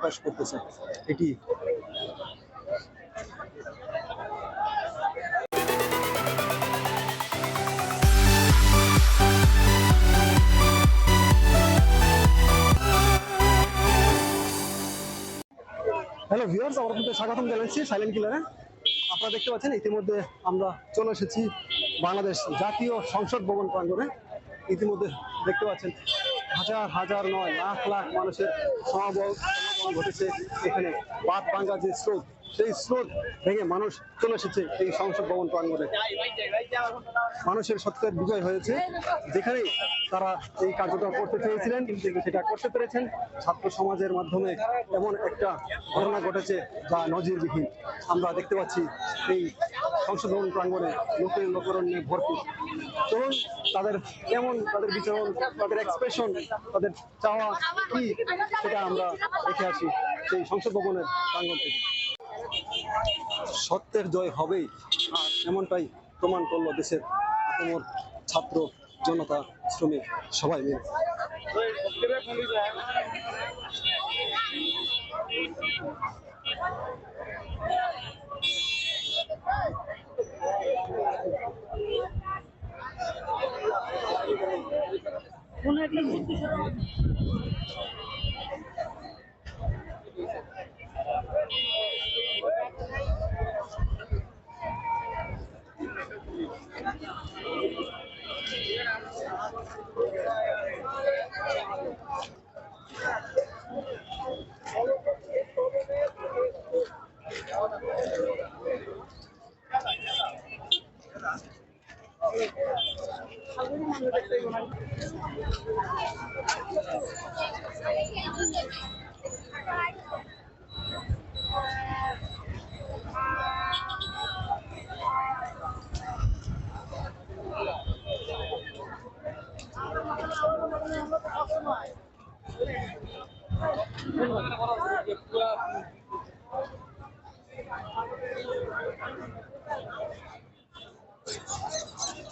প্রকাশ করতেছে। এটি hello viewers আমরা আপনাদের স্বাগতম জানাচ্ছি সাইলেন্ট কিলারে আপনারা দেখতে পাচ্ছেন, ইতিমধ্যে আমরা চলে এসেছি বাংলাদেশ জাতীয় সংসদ ভবন প্রাঙ্গণে। ইতিমধ্যে দেখতে পাচ্ছেন হাজার হাজার নয় লাখ লাখ মানুষের সমাগম ঘটেছে এখানে। বাদ বাঙ্গা যে স্রোত সেই স্রোত ভেঙে মানুষ চলে এসেছে এই সংসদ ভবন প্রাঙ্গণে। মানুষের সত্যের বিজয় হয়েছে। যেখানেই তারা এই কার্যটা করতে চেয়েছিলেন, সেটা করতে পেরেছেন। ছাত্র সমাজের মাধ্যমে এমন একটা ঘটনা ঘটেছে যা নজিরবিহীন। আমরা দেখতে পাচ্ছি এই সংসদ ভবন প্রাঙ্গণে লোকের লোকরণ্যে ভর্তি। চলুন, তাদের কেমন তাদের বিচরণ, তাদের এক্সপ্রেশন তাদের চাওয়া কি, সেটা আমরা দেখে আসি সেই সংসদ ভবনের প্রাঙ্গণ থেকে। সত্যের জয় হবেই। আর এমনটাই প্রমাণ করল দেশের আপামর ছাত্র, জনতা, শ্রমিক, সবাই মিলে। এটা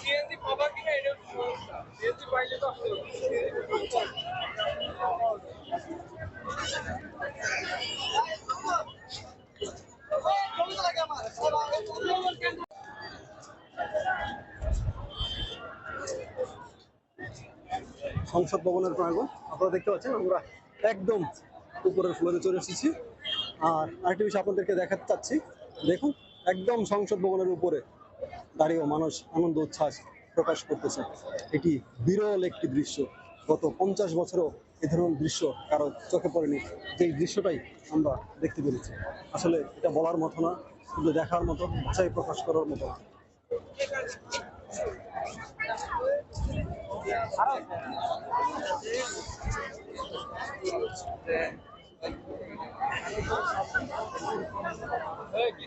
সিএনজি পাবা কিনা এটা সমস্যা সিএনজি পাইলে তো আসতে সংসদ ভবনের প্রাঙ্গণ। আপনারা দেখতে পাচ্ছেন, আমরা একদম উপরের ফ্লোরে চলে এসেছি। আর আরেকটি বিষয় আপনাদেরকে দেখাতে চাচ্ছি। দেখুন, একদম সংসদ ভবনের উপরে দাঁড়িয়েও মানুষ আনন্দ, উচ্ছ্বাস প্রকাশ করতেছে। এটি বিরল একটি দৃশ্য। গত পঞ্চাশ বছরও এ ধরনের দৃশ্য কারও চোখে পড়েনি। যেই দৃশ্যটাই আমরা দেখতে পেরেছি। আসলে এটা বলার মতো না, শুধু দেখার মতো ভাষায় প্রকাশ করার মতো। এই কি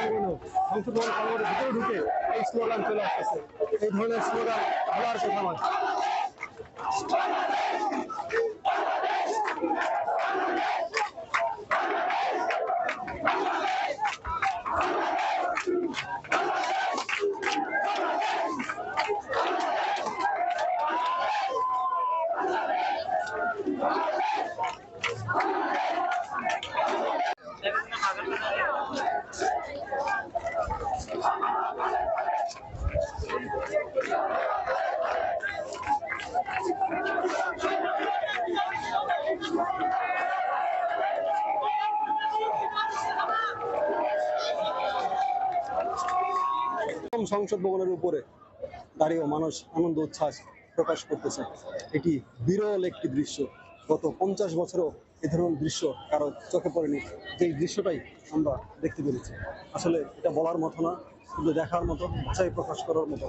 সংসদ সংশোধন প্রাঙ্গণের ভিতরে ঢুকে এই স্লোগান চলে আসতেছে। এই ধরনের স্লোগান বলার কথা নয় প্রথম সংসদ ভবনের উপরে দাঁড়িয়েও মানুষ আনন্দ, উচ্ছ্বাস প্রকাশ করতেছে। এটি বিরল একটি দৃশ্য। গত পঞ্চাশ বছরও এ ধরনের দৃশ্য কারও চোখে পড়েনি। যে দৃশ্যটাই আমরা দেখতে পেরেছি। আসলে এটা বলার মতো না, শুধু দেখার মতো ভাষায় প্রকাশ করার মতো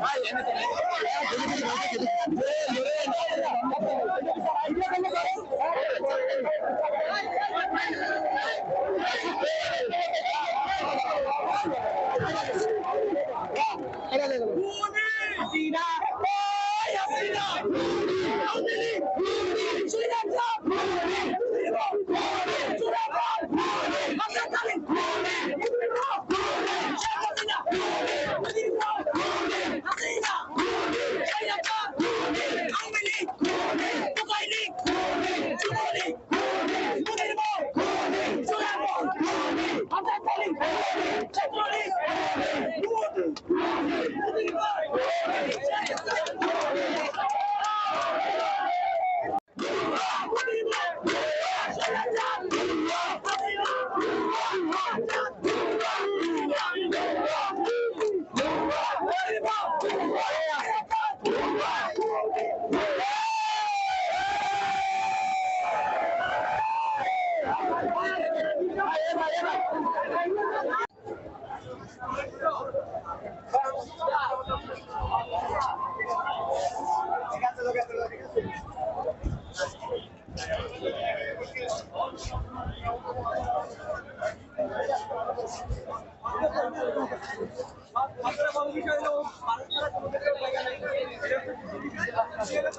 ভাই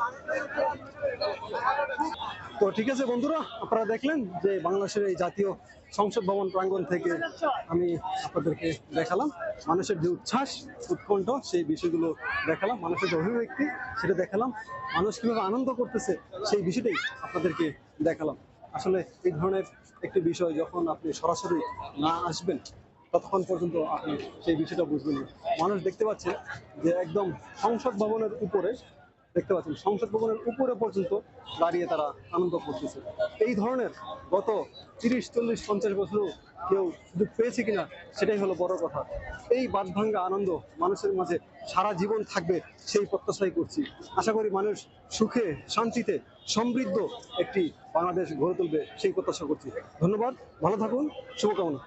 মানুষের তো ঠিক আছে বন্ধুরা, আপনারা দেখলেন যে বাংলাদেশের এই জাতীয় সংসদ ভবন প্রাঙ্গণ থেকে আমি আপনাদেরকে দেখালাম। মানুষের যে উচ্ছ্বাস, উৎকণ্ঠ, সেই বিষয়গুলো দেখালাম। মানুষের যে অভিব্যক্তি, সেটা দেখালাম। মানুষ কীভাবে আনন্দ করতেছে, সেই বিষয়টাই আপনাদেরকে দেখালাম। আসলে এই ধরনের একটি বিষয় যখন আপনি সরাসরি না আসবেন, ততক্ষণ পর্যন্ত আপনি সেই বিষয়টা বুঝবেন মানুষ দেখতে পাচ্ছে যে একদম সংসদ ভবনের উপরে দেখতে পাচ্ছেন, সংসদ ভবনের উপরে পর্যন্ত দাঁড়িয়ে তারা আনন্দ করতেছে। এই ধরনের গত তিরিশ, চল্লিশ, পঞ্চাশ বছরও কেউ সুযোগ পেয়েছে কিনা, সেটাই হলো বড় কথা। এই বাদভাঙ্গা আনন্দ মানুষের মাঝে সারা জীবন থাকবে, সেই প্রত্যাশাই করছি। আশা করি মানুষ সুখে, শান্তিতে, সমৃদ্ধ একটি বাংলাদেশ গড়ে তুলবে, সেই প্রত্যাশা করছি। ধন্যবাদ, ভালো থাকুন, শুভকামনা।